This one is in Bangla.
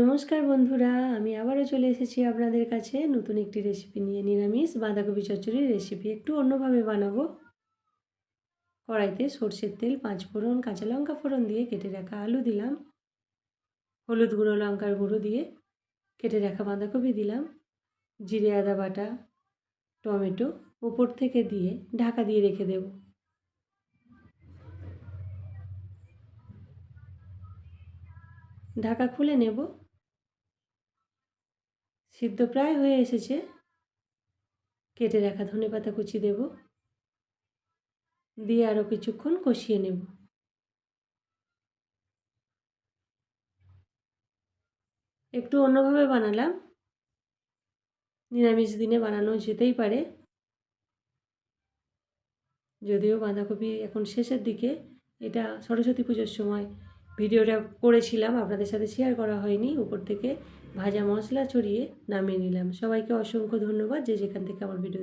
নমস্কার বন্ধুরা, আমি আবারও চলে এসেছি আপনাদের কাছে নতুন একটি রেসিপি নিয়ে। নিরামিষ বাঁধাকপি চচ্চড়ির রেসিপি একটু অন্যভাবে বানাবো। কড়াইতে সর্ষের তেল, পাঁচ ফোড়ন, কাঁচা লঙ্কা ফোড়ন দিয়ে কেটে রাখা আলু দিলাম। হলুদ গুঁড়ো লঙ্কার গুঁড়ো দিয়ে কেটে রাখা বাঁধাকপি দিলাম। জিরে, আদা বাটা, টমেটো উপর থেকে দিয়ে ঢাকা দিয়ে রেখে দেব। ঢাকা খুলে নেব। সিদ্ধ প্রায় হয়ে এসেছে। কেটে রাখা ধনে পাতা কুচি দেব। দিয়ে আরও কিছুক্ষণ কষিয়ে নেব। একটু অন্যভাবে বানালাম। নিরামিষ দিনে বানানো যেতেই পারে। যদিও বাঁধাকপি এখন শেষের দিকে, এটা সরস্বতী পুজোর সময় ভিডিওটা করেছিলাম, আপনাদের সাথে শেয়ার করা হয়নি, উপর থেকে ভাজা মশলা ছড়িয়ে নামিয়ে নিলাম। সবাইকে অসংখ্য ধন্যবাদ যে যেখান থেকে আমার ভিডিও